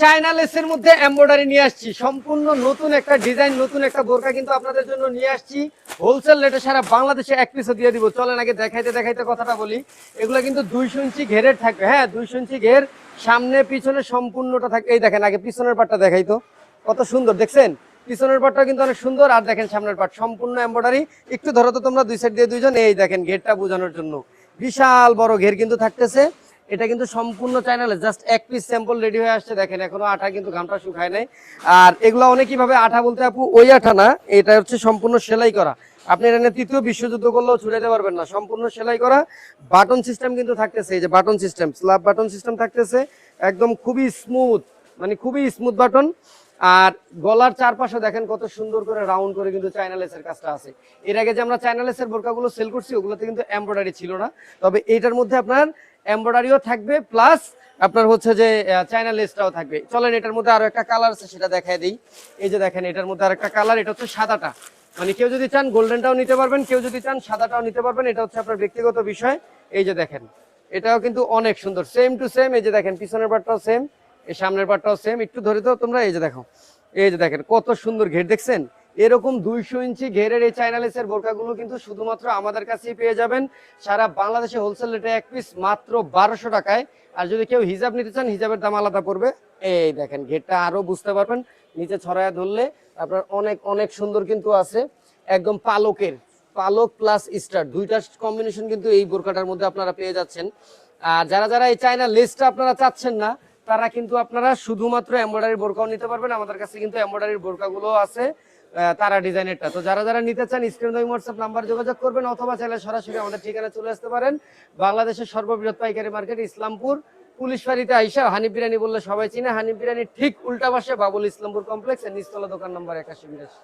China লেসের মধ্যে embroidery নিয়ে আসছি। সম্পূর্ণ নতুন একটা ডিজাইন, নতুন একটা বোরকা কিন্তু আপনাদের জন্য নিয়ে আসছি। হোলসেল রেটে সারা বাংলাদেশে এক পিসও দিয়ে দিব। চলেন আগে দেখাইতে দেখাইতে কথাটা বলি। এগুলো কিন্তু দুইশো ইঞ্চি ঘেরের থাকবে। হ্যাঁ দুইশো ইঞ্চি ঘের, সামনে পিছনে সম্পূর্ণটা থাকবে এই দেখেন, আগে পিছনের পাটটা দেখাইতো কত সুন্দর, দেখছেন? পিছনের পাটটা কিন্তু অনেক সুন্দর। আর দেখেন সামনের পাট, সম্পূর্ণ এমব্রয়ডারি। একটু ধরো তো তোমরা দুই সাইড দিয়ে দুইজন। এই দেখেন, ঘেরটা বোঝানোর জন্য। বিশাল বড় ঘের কিন্তু থাকতেছে। এটা কিন্তু সম্পূর্ণ চ্যানেলে জাস্ট এক পিস স্যাম্পল রেডি হয়ে আসছে, দেখেন, এখনও আঠা কিন্তু ঘামটা শুকায় নাই। আর এগুলো অনেকই ভাবে আঠা বলতে আপু? ওই আঠা না, এটা হচ্ছে সম্পূর্ণ সেলাই করা। আপনি এটা তৃতীয় বিশ্বযুদ্ধ করলেও ছুটাইতে পারবেন না, সম্পূর্ণ সেলাই করা। বাটন সিস্টেম কিন্তু থাকতেছে, এই যে button system slab button system থাকতেছে, একদম খুবই স্মুথ মানে খুবই স্মুথ বাটন আর গলার চারপাশে দেখেন কত সুন্দর করে রাউন্ড করে কিন্তু চাইনালেসের কাজটা আছে। এর আগে যে আমরা চায়না লেসের বোরকাগুলো সেল করছি, ওগুলোতে কিন্তু এমব্রয়ডারি ছিল না। তবে এটার মধ্যে আপনার এমব্রয়ডারিও থাকবে, প্লাস আপনার হচ্ছে যে চায়না লেসটাও থাকবে। চলেন, এটার মধ্যে আরও একটা কালার আছে, সেটা দেখায় দিই। এই যে দেখেন, এটার মধ্যে আরেকটা কালার এটা হচ্ছে সাদাটা। মানে কেউ যদি চান গোল্ডেনটাও নিতে পারবেন, কেউ যদি চান সাদাটাও নিতে পারবেন, এটা হচ্ছে আপনার ব্যক্তিগত বিষয়। এই যে দেখেন, এটাও কিন্তু অনেক সুন্দর সেম টু সেম এই যে দেখেন, পিছনের পাটটাও সেম এই সামনের পাটটাও সেম একটু ধরে তো তোমরা, এই যে দেখো, এই যে দেখেন, কত সুন্দর ঘের, দেখছেন? এরকম দুইশো ইঞ্চি ঘেরের এই চাইনা লেসের বোরকাগুলো কিন্তু শুধুমাত্র আমাদের কাছেই পেয়ে যাবেন। সারা বাংলাদেশে হোলসেল রেটে এক পিস মাত্র বারোশো টাকায়। আর যদি কেউ হিজাব নিতে চান, হিজাবের দাম আলাদা পড়বে। এই দেখেন, ঘেরটা আরও বুঝতে পারবেন, নিচে ছড়ায় ধরলে আপনার অনেক অনেক সুন্দর কিন্তু আছে। একদম পালকের, পালক প্লাস স্টার দুইটার কম্বিনেশন কিন্তু এই বোরকাটার মধ্যে আপনারা পেয়ে যাচ্ছেন। আর যারা যারা এই চায়না লেসটা আপনারা চাচ্ছেন না, তারা কিন্তু আপনারা শুধুমাত্র এমব্রয়ডারি বোরকাও নিতে পারবেন। আমাদের কাছে কিন্তু এমব্রয়ডারির বোরকাগুলো আছে। তারা ডিজাইনেরটা। তো যারা যারা নিতে চান, স্ক্রিন হোয়াটসঅ্যাপ নাম্বার যোগাযোগ করবেন, অথবা চাইলে সরাসরি আমাদের ঠিকানা চলে আসতে পারেন। বাংলাদেশের সর্ববৃহৎ পাইকারি মার্কেট ইসলামপুর। পুলিশ বাড়িতে আইসা হানিফ বিরিয়ানি বললে সবাই চিনে। হানিফ বিরিয়ানি ঠিক উল্টা পাশে বাবুল ইসলামপুর কমপ্লেক্স এর নিচতলা দোকান নম্বর একাশি বিরাশি।